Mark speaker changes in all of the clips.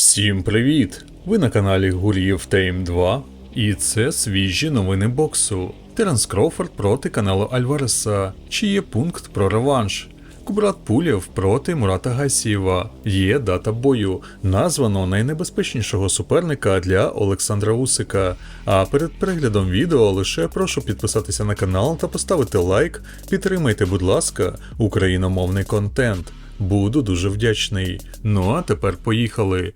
Speaker 1: Всім привіт! Ви на каналі Гур'єв Тейм 2, і це свіжі новини боксу. Теренс Кроуфорд проти каналу Альвареса, чи є пункт про реванш. Кубрат Пулєв проти Мурата Гасієва. Є дата бою, названо найнебезпечнішого суперника для Олександра Усика. А перед переглядом відео лише прошу підписатися на канал та поставити лайк. Підтримайте, будь ласка, україномовний контент. Буду дуже вдячний. Ну а тепер поїхали.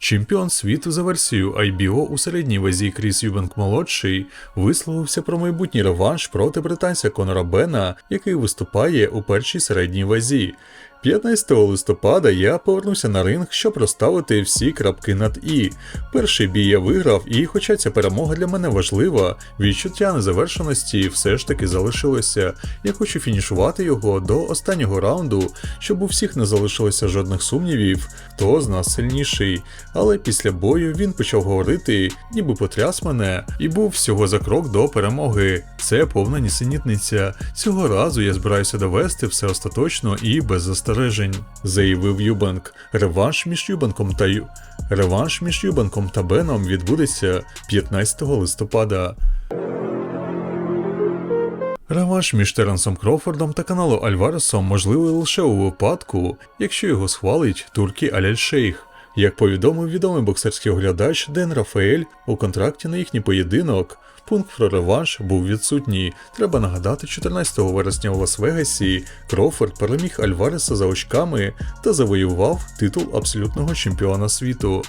Speaker 1: Чемпіон світу за версією IBO у середній вазі Кріс Юбенк молодший висловився про майбутній реванш проти британця Конора Бена, який виступає у першій середній вазі. 15 листопада я повернувся на ринг, щоб розставити всі крапки над І. Перший бій я виграв, і хоча ця перемога для мене важлива, відчуття незавершеності все ж таки залишилося. Я хочу фінішувати його до останнього раунду, щоб у всіх не залишилося жодних сумнівів, хто з нас сильніший. Але після бою він почав говорити, ніби потряс мене, і був всього за крок до перемоги. Це повна нісенітниця. Цього разу я збираюся довести все остаточно і без застережень, заявив Юбанк. Реванш між Юбанком та Ю... Реванш між Юбанком та Беном відбудеться 15 листопада. Реванш між Теренсом Крофордом та каналом Альваресом можливий лише у випадку, якщо його схвалить туркі Аляль Шейх. Як повідомив відомий боксерський оглядач Ден Рафаель, у контракті на їхній поєдинок пункт про реванш був відсутній. Треба нагадати, 14 вересня у Лас-Вегасі Кроуфорд переміг Альвареса за очками та завоював титул абсолютного чемпіона світу.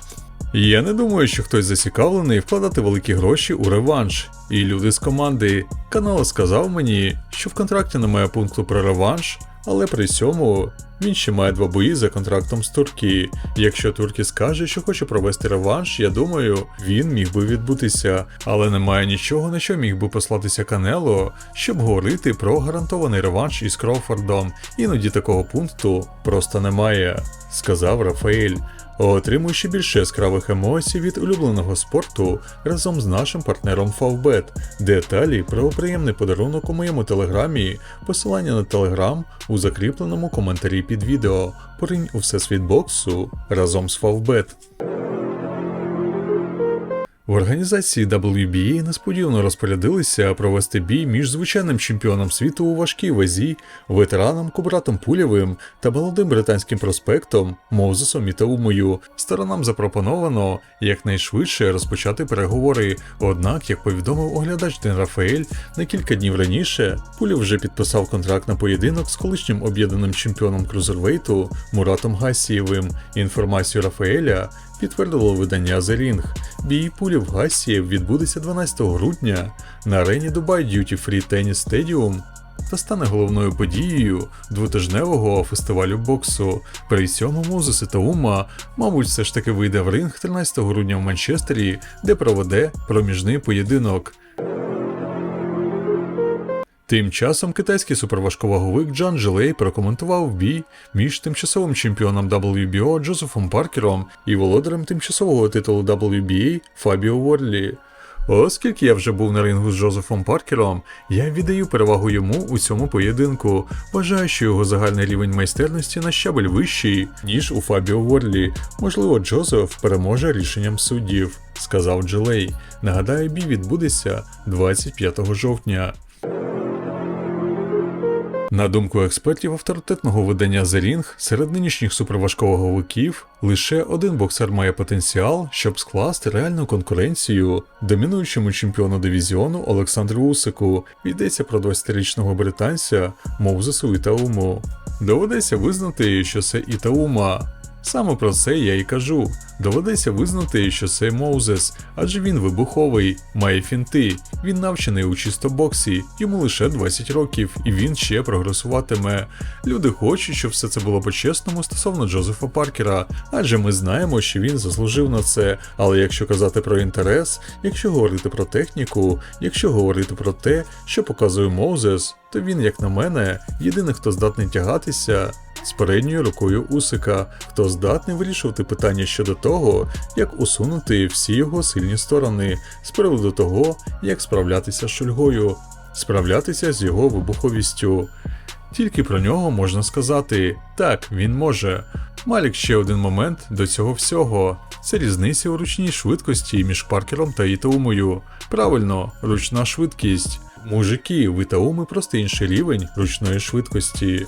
Speaker 1: Я не думаю, що хтось зацікавлений вкладати великі гроші у реванш. І люди з команди канал сказав мені, що в контракті немає пункту про реванш, але при цьому він ще має два бої за контрактом з Турки. Якщо Туркі скаже, що хоче провести реванш, я думаю, він міг би відбутися, але немає нічого, на що міг би послатися Канело, щоб говорити про гарантований реванш із Кроуфордом. Іноді такого пункту просто немає, сказав Рафаель. Отримуй ще більше яскравих емоцій від улюбленого спорту разом з нашим партнером Favbet. Деталі про приємний подарунок у моєму телеграмі, посилання на телеграм у закріпленому коментарі під відео. Поринь у всесвіт боксу разом з Favbet. В організації WBA несподівано розпорядилися провести бій між звичайним чемпіоном світу у важкій вазі, ветераном Кубратом Пулєвим та молодим британським проспектом Мозесом Ітаумою. Сторонам запропоновано якнайшвидше розпочати переговори. Однак, як повідомив оглядач Ден Рафаель, на кілька днів раніше Пулєв вже підписав контракт на поєдинок з колишнім об'єднаним чемпіоном крузервейту Муратом Гасієвим. Інформацію Рафаеля підтвердило видання The Ring. Бій пулів Гасієв відбудеться 12 грудня на арені Dubai Duty Free Tennis Stadium та стане головною подією двотижневого фестивалю боксу. При цьому Мозес Ітаума, мабуть, все ж таки вийде в ринг 13 грудня в Манчестері, де проведе проміжний поєдинок. Тим часом китайський суперважковаговик Джан Джилей прокоментував бій між тимчасовим чемпіоном WBO Джозефом Паркером і володарем тимчасового титулу WBA Фабіо Ворлі. Оскільки я вже був на рингу з Джозефом Паркером, я віддаю перевагу йому у цьому поєдинку. Вважаю, що його загальний рівень майстерності на щабель вищий, ніж у Фабіо Ворлі. Можливо, Джозеф переможе рішенням суддів, сказав Джилей. Нагадаю, бій відбудеться 25 жовтня. На думку експертів авторитетного видання The Ring, серед нинішніх суперважковаговиків лише один боксер має потенціал, щоб скласти реальну конкуренцію домінуючому чемпіону дивізіону Олександру Усику. Йдеться про 20-річного британця Мовзесу Ітауму. Доведеться визнати, що це Ітаума. Саме про це я й кажу. Доведеться визнати, що це Моузес, адже він вибуховий, має фінти, він навчений у чистобоксі, йому лише 20 років, і він ще прогресуватиме. Люди хочуть, щоб все це було по-чесному стосовно Джозефа Паркера, адже ми знаємо, що він заслужив на це. Але якщо казати про інтерес, якщо говорити про техніку, якщо говорити про те, що показує Моузес, то він, як на мене, єдиний, хто здатний тягатися з передньою рукою Усика, хто здатний вирішувати питання щодо того, як усунути всі його сильні сторони, з приводу того, як справлятися з шульгою, справлятися з його вибуховістю. Тільки про нього можна сказати так, він може. Малік ще один момент до цього всього. Це різниця у ручній швидкості між Паркером та Ітаумою. Правильно, ручна швидкість. Мужики, в Ітауми просто інший рівень ручної швидкості.